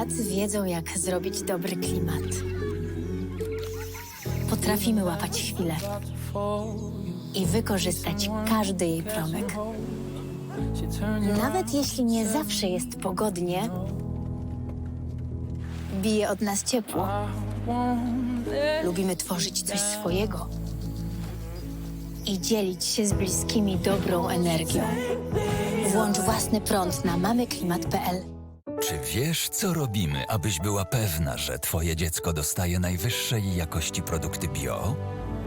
lat wiedzą, jak zrobić dobry klimat. Potrafimy łapać chwilę i wykorzystać każdy jej promyk. Nawet jeśli nie zawsze jest pogodnie, bije od nas ciepło. Lubimy tworzyć coś swojego i dzielić się z bliskimi dobrą energią. Włącz własny prąd na mamyklimat.pl. Czy wiesz, co robimy, abyś była pewna, że twoje dziecko dostaje najwyższej jakości produkty bio?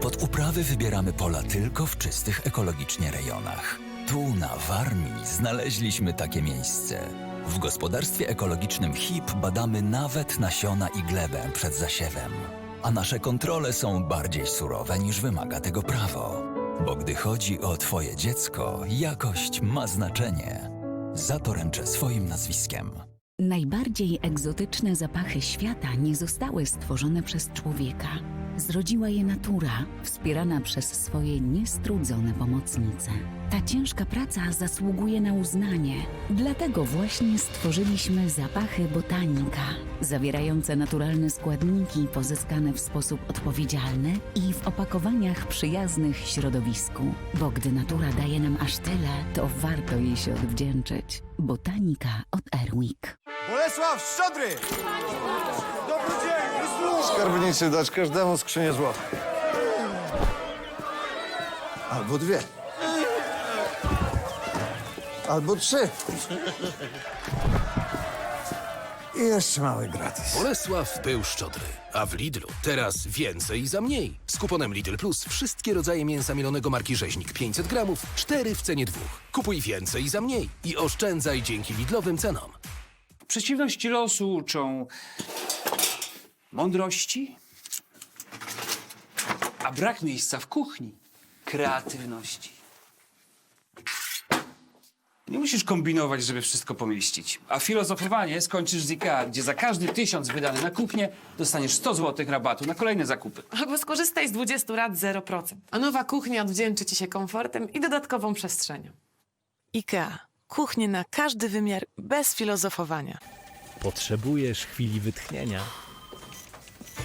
Pod uprawy wybieramy pola tylko w czystych ekologicznie rejonach. Tu, na Warmii, znaleźliśmy takie miejsce. W gospodarstwie ekologicznym HIP badamy nawet nasiona i glebę przed zasiewem. A nasze kontrole są bardziej surowe niż wymaga tego prawo. Bo gdy chodzi o twoje dziecko, jakość ma znaczenie. Za to ręczę swoim nazwiskiem. Najbardziej egzotyczne zapachy świata nie zostały stworzone przez człowieka. Zrodziła je natura, wspierana przez swoje niestrudzone pomocnice. Ta ciężka praca zasługuje na uznanie. Dlatego właśnie stworzyliśmy zapachy botanika, zawierające naturalne składniki pozyskane w sposób odpowiedzialny i w opakowaniach przyjaznych środowisku. Bo gdy natura daje nam aż tyle, to warto jej się odwdzięczyć. Botanika od Airwick. Bolesław Szczodry! Dobry dzień! Skarbnicy dać każdemu skrzynię złota. Albo dwie. Albo trzy. I jeszcze mały gratis. Bolesław był szczodry, a w Lidlu teraz więcej za mniej. Z kuponem Lidl Plus wszystkie rodzaje mięsa mielonego marki Rzeźnik 500 gramów, 4 w cenie dwóch. Kupuj więcej za mniej i oszczędzaj dzięki Lidlowym cenom. Przeciwności losu uczą mądrości, a brak miejsca w kuchni kreatywności. Nie musisz kombinować, żeby wszystko pomieścić. A filozofowanie skończysz z IKEA, gdzie za każdy tysiąc wydany na kuchnię dostaniesz 100 zł rabatu na kolejne zakupy. Albo skorzystaj z 20 lat 0%. A nowa kuchnia odwdzięczy ci się komfortem i dodatkową przestrzenią. IKEA. Kuchnie na każdy wymiar, bez filozofowania. Potrzebujesz chwili wytchnienia?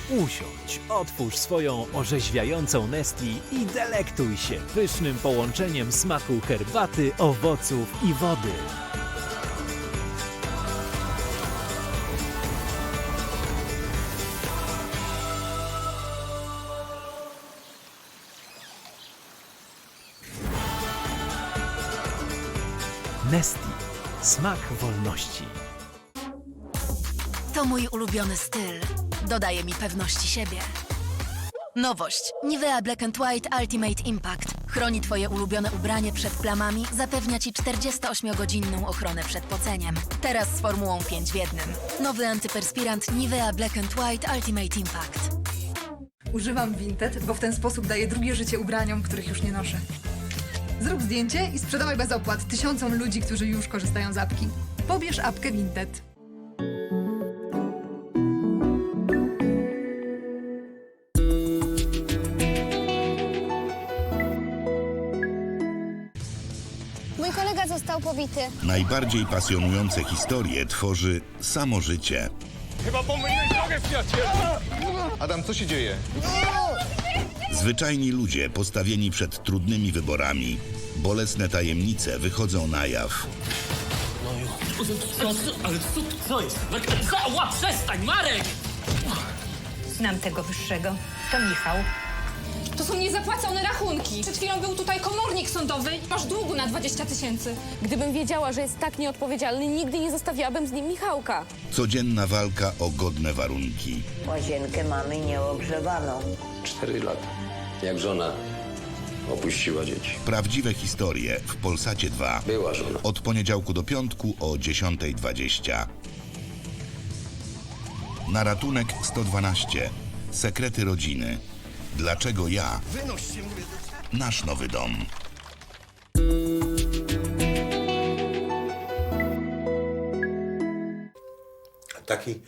Usiądź, otwórz swoją orzeźwiającą Nestli i delektuj się pysznym połączeniem smaku herbaty, owoców i wody. Nesti. Smak wolności. To mój ulubiony styl. Dodaje mi pewności siebie. Nowość. Nivea Black and White Ultimate Impact. Chroni twoje ulubione ubranie przed plamami, zapewnia ci 48-godzinną ochronę przed poceniem. Teraz z formułą 5 w jednym. Nowy antyperspirant Nivea Black and White Ultimate Impact. Używam Vinted, bo w ten sposób daję drugie życie ubraniom, których już nie noszę. Zrób zdjęcie i sprzedawaj bez opłat tysiącom ludzi, którzy już korzystają z apki. Pobierz apkę Vinted. Mój kolega został pobity. Najbardziej pasjonujące historie tworzy samo życie. Adam, co się dzieje? Zwyczajni ludzie postawieni przed trudnymi wyborami. Bolesne tajemnice wychodzą na jaw. Znam tego wyższego. To Michał. To są niezapłacone rachunki. Przed chwilą był tutaj komornik sądowy. Masz długu na 20 tysięcy. Gdybym wiedziała, że jest tak nieodpowiedzialny, nigdy nie zostawiłabym z nim Michałka. Codzienna walka o godne warunki. Łazienkę mamy nieogrzewaną. Cztery lata. Jak żona opuściła dzieci. Prawdziwe historie w Polsacie 2. Była żona. Od poniedziałku do piątku o 10.20. Na ratunek 112. Sekrety rodziny. Dlaczego ja? Nasz nowy dom. Taki